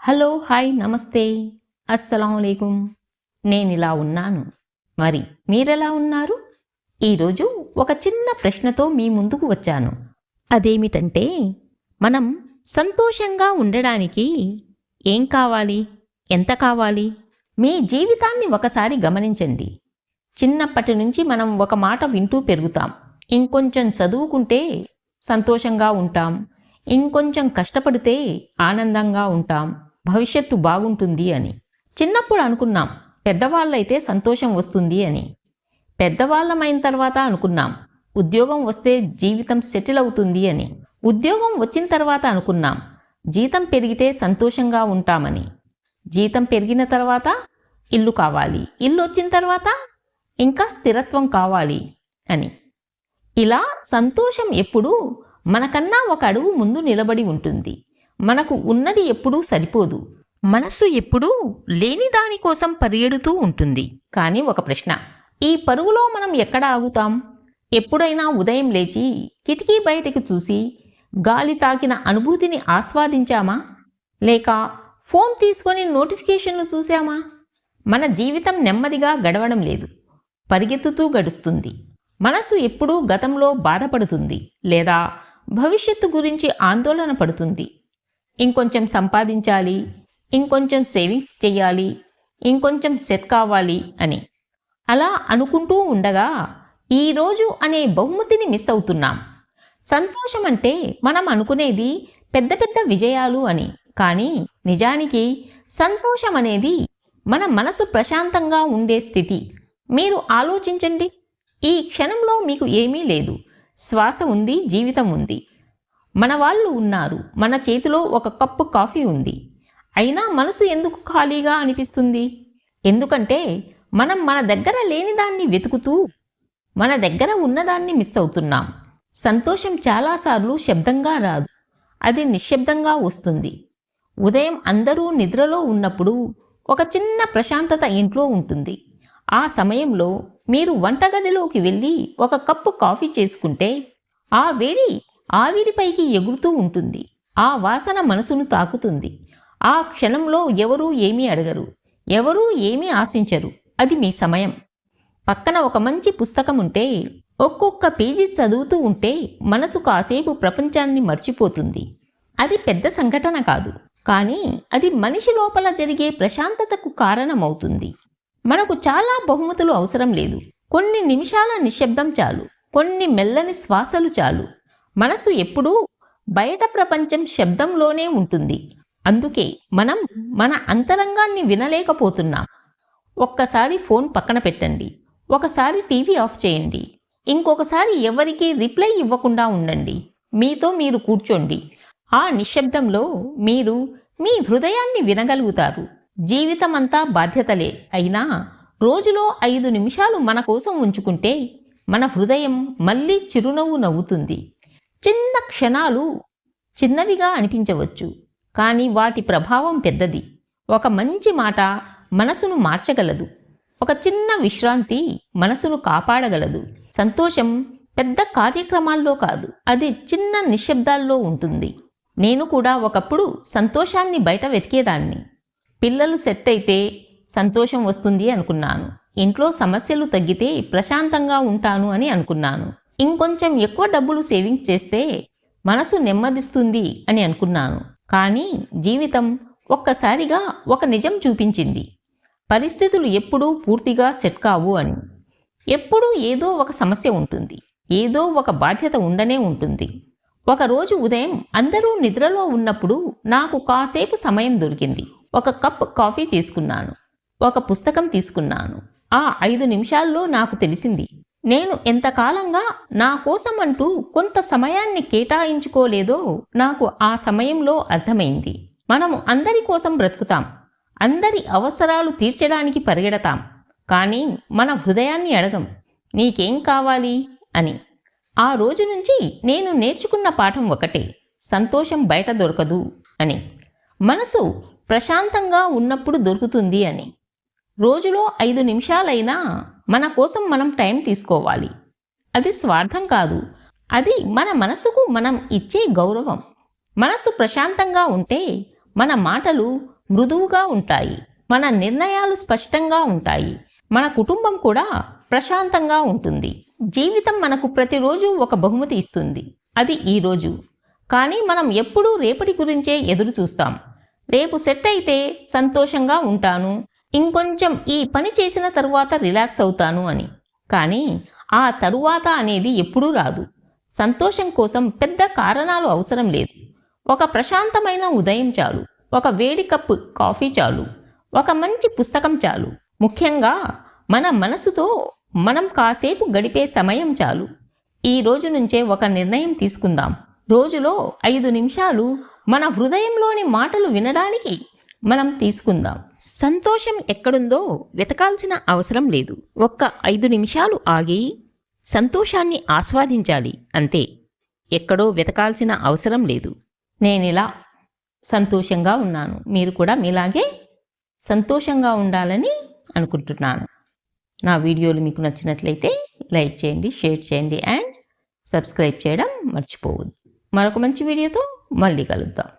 Hello hi నమస్తే. అస్సలం నేను ఇలా ఉన్నాను. మరి మీరెలా ఉన్నారు? ఈరోజు ఒక చిన్న ప్రశ్నతో మీ ముందుకు వచ్చాను. అదేమిటంటే మనం సంతోషంగా ఉండడానికి ఏం కావాలి? ఎంత కావాలి? మీ జీవితాన్ని ఒకసారి గమనించండి. చిన్నప్పటి నుంచి మనం ఒక మాట వింటూ పెరుగుతాం. ఇంకొంచెం చదువుకుంటే సంతోషంగా ఉంటాం. ఇంకొంచెం కష్టపడితే ఆనందంగా ఉంటాం. భవిష్యత్తు బాగుంటుంది అని. చిన్నప్పుడు అనుకున్నాం పెద్దవాళ్ళైతే సంతోషం వస్తుంది అని. పెద్దవాళ్ళమైన తర్వాత అనుకున్నాం ఉద్యోగం వస్తే జీవితం సెటిల్ అవుతుంది అని. ఉద్యోగం వచ్చిన తర్వాత అనుకున్నాం జీతం పెరిగితే సంతోషంగా ఉంటామని. జీతం పెరిగిన తర్వాత ఇల్లు కావాలి ఇల్లు వచ్చిన తర్వాత ఇంకా స్థిరత్వం కావాలి అని. ఇలా సంతోషం ఎప్పుడూ మనకన్నా ఒక అడుగు ముందు నిలబడి ఉంటుంది. మనకు ఉన్నది ఎప్పుడూ సరిపోదు. మనసు ఎప్పుడూ లేని దానికోసం పరిగెడుతూ ఉంటుంది. కానీ ఒక ప్రశ్న. ఈ పరుగులో మనం ఎక్కడ ఆగుతాం? ఎప్పుడైనా ఉదయం లేచి కిటికీ బయటకు చూసి గాలి తాకిన అనుభూతిని ఆస్వాదించామా? లేక ఫోన్ తీసుకొని నోటిఫికేషన్లు చూసామా మన జీవితం నెమ్మదిగా గడవడం లేదు. పరిగెత్తుతూ గడుస్తుంది. మనసు ఎప్పుడూ గతంలో బాధపడుతుంది లేదా భవిష్యత్తు గురించి ఆందోళన పడుతుంది. ఇంకొంచెం సంపాదించాలి ఇంకొంచెం సేవింగ్స్ చేయాలి ఇంకొంచెం సెట్ కావాలి అని. అలా అనుకుంటూ ఉండగా ఈరోజు అనే బహుమతిని మిస్ అవుతున్నాం. సంతోషం అంటే మనం అనుకునేది పెద్ద పెద్ద విజయాలు అని. కానీ నిజానికి సంతోషం అనేది మన మనసు ప్రశాంతంగా ఉండే స్థితి. మీరు ఆలోచించండి. ఈ క్షణంలో మీకు ఏమీ లేదు. శ్వాస ఉంది జీవితం ఉంది. మన వాళ్ళు ఉన్నారు. మన చేతిలో ఒక కప్పు కాఫీ ఉంది. అయినా మనసు ఎందుకు ఖాళీగా అనిపిస్తుంది? ఎందుకంటే మనం మన దగ్గర లేని దాన్ని వెతుకుతూ మన దగ్గర ఉన్నదాన్ని మిస్ అవుతున్నాం. సంతోషం చాలాసార్లు శబ్దంగా రాదు. అది నిశ్శబ్దంగా వస్తుంది. ఉదయం అందరూ నిద్రలో ఉన్నప్పుడు ఒక చిన్న ప్రశాంతత ఇంట్లో ఉంటుంది. ఆ సమయంలో మీరు వంటగదిలోకి వెళ్ళి ఒక కప్పు కాఫీ చేసుకుంటే ఆ వేడి ఆవిరిపైకి ఎగురుతూ ఉంటుంది. ఆ వాసన మనసును తాకుతుంది. ఆ క్షణంలో ఎవరూ ఏమీ అడగరు. ఎవరూ ఏమీ ఆశించరు. అది మీ సమయం. పక్కన ఒక మంచి పుస్తకం ఉంటే ఒక్కొక్క పేజీ చదువుతూ ఉంటే మనసు కాసేపు ప్రపంచాన్ని మర్చిపోతుంది. అది పెద్ద సంఘటన కాదు. కానీ అది మనిషి లోపల జరిగే ప్రశాంతతకు కారణమవుతుంది. మనకు చాలా బహుమతులు అవసరం లేదు. కొన్ని నిమిషాల నిశ్శబ్దం చాలు. కొన్ని మెల్లని శ్వాసలు చాలు. మనసు ఎప్పుడూ బయట ప్రపంచం శబ్దంలోనే ఉంటుంది. అందుకే మనం మన అంతరంగాన్ని వినలేకపోతున్నాం. ఒక్కసారి ఫోన్ పక్కన పెట్టండి. ఒకసారి టీవీ ఆఫ్ చేయండి. ఇంకొకసారి ఎవరికీ రిప్లై ఇవ్వకుండా ఉండండి. మీతో మీరు కూర్చోండి. ఆ నిశ్శబ్దంలో మీరు మీ హృదయాన్ని వినగలుగుతారు. జీవితమంతా బాధ్యతలే. అయినా రోజులో ఐదు నిమిషాలు మన కోసం ఉంచుకుంటే మన హృదయం మళ్ళీ చిరునవ్వు నవ్వుతుంది. చిన్న క్షణాలు చిన్నవిగా అనిపించవచ్చు కానీ వాటి ప్రభావం పెద్దది. ఒక మంచి మాట మనసును మార్చగలదు. ఒక చిన్న విశ్రాంతి మనసును కాపాడగలదు. సంతోషం పెద్ద కార్యక్రమాల్లో కాదు అది చిన్న నిశ్శబ్దాల్లో ఉంటుంది. నేను కూడా ఒకప్పుడు సంతోషాన్ని బయట వెతికేదాన్ని. పిల్లలు సెట్ అయితే సంతోషం వస్తుంది అనుకున్నాను. ఇంట్లో సమస్యలు తగ్గితే ప్రశాంతంగా ఉంటాను అని అనుకున్నాను. ఇంకొంచెం ఎక్కువ డబ్బులు సేవింగ్ చేస్తే మనసు నెమ్మదిస్తుంది అని అనుకున్నాను. కానీ జీవితం ఒక్కసారిగా ఒక నిజం చూపించింది. పరిస్థితులు ఎప్పుడూ పూర్తిగా సెట్ కావు అని. ఎప్పుడూ ఏదో ఒక సమస్య ఉంటుంది. ఏదో ఒక బాధ్యత ఉండనే ఉంటుంది. ఒకరోజు ఉదయం అందరూ నిద్రలో ఉన్నప్పుడు నాకు కాసేపు సమయం దొరికింది. ఒక కప్ కాఫీ తీసుకున్నాను. ఒక పుస్తకం తీసుకున్నాను. ఆ ఐదు నిమిషాల్లో నాకు తెలిసింది నేను ఎంతకాలంగా నా కోసం అంటూ కొంత సమయాన్ని కేటాయించుకోలేదో నాకు ఆ సమయంలో అర్థమైంది. మనము అందరి కోసం బ్రతుకుతాం. అందరి అవసరాలు తీర్చడానికి పరిగెడతాం. కానీ మన హృదయాన్ని అడగం. నీకేం కావాలి? అని. ఆ రోజు నుంచి నేను నేర్చుకున్న పాఠం ఒకటే. సంతోషం బయట దొరకదు. అని. మనసు ప్రశాంతంగా ఉన్నప్పుడు దొరుకుతుంది అని. రోజులో ఐదు నిమిషాలైనా మన కోసం మనం టైం తీసుకోవాలి. అది స్వార్థం కాదు. అది మన మనసుకు మనం ఇచ్చే గౌరవం. మనసు ప్రశాంతంగా ఉంటే మన మాటలు మృదువుగా ఉంటాయి. మన నిర్ణయాలు స్పష్టంగా ఉంటాయి. మన కుటుంబం కూడా ప్రశాంతంగా ఉంటుంది. జీవితం మనకు ప్రతిరోజు ఒక బహుమతి ఇస్తుంది. అది ఈరోజు కానీ మనం ఎప్పుడూ రేపటి గురించే ఎదురు చూస్తాం రేపు సెట్ అయితే సంతోషంగా ఉంటాను. ఇంకొంచెం ఈ పని చేసిన తరువాత రిలాక్స్ అవుతాను అని. కానీ ఆ తరువాత అనేది ఎప్పుడూ రాదు. సంతోషం కోసం పెద్ద కారణాలు అవసరం లేదు. ఒక ప్రశాంతమైన ఉదయం చాలు. ఒక వేడి కప్పు కాఫీ చాలు. ఒక మంచి పుస్తకం చాలు. ముఖ్యంగా మన మనసుతో మనం కాసేపు గడిపే సమయం చాలు. ఈ రోజు నుంచే ఒక నిర్ణయం తీసుకుందాం. రోజులో ఐదు నిమిషాలు మన హృదయంలోని మాటలు వినడానికి మనం తీసుకుందాం. సంతోషం ఎక్కడుందో వెతకాల్సిన అవసరం లేదు. ఒక్క ఐదు నిమిషాలు ఆగి సంతోషాన్ని ఆస్వాదించాలి అంతే. ఎక్కడో వెతకాల్సిన అవసరం లేదు. నేనిలా సంతోషంగా ఉన్నాను. మీరు కూడా మీలాగే సంతోషంగా ఉండాలని అనుకుంటున్నాను. నా వీడియోలు మీకు నచ్చినట్లయితే లైక్ చేయండి షేర్ చేయండి అండ్ సబ్స్క్రైబ్ చేయడం మర్చిపోవద్దు. మరొక మంచి వీడియోతో మళ్ళీ కలుద్దాం.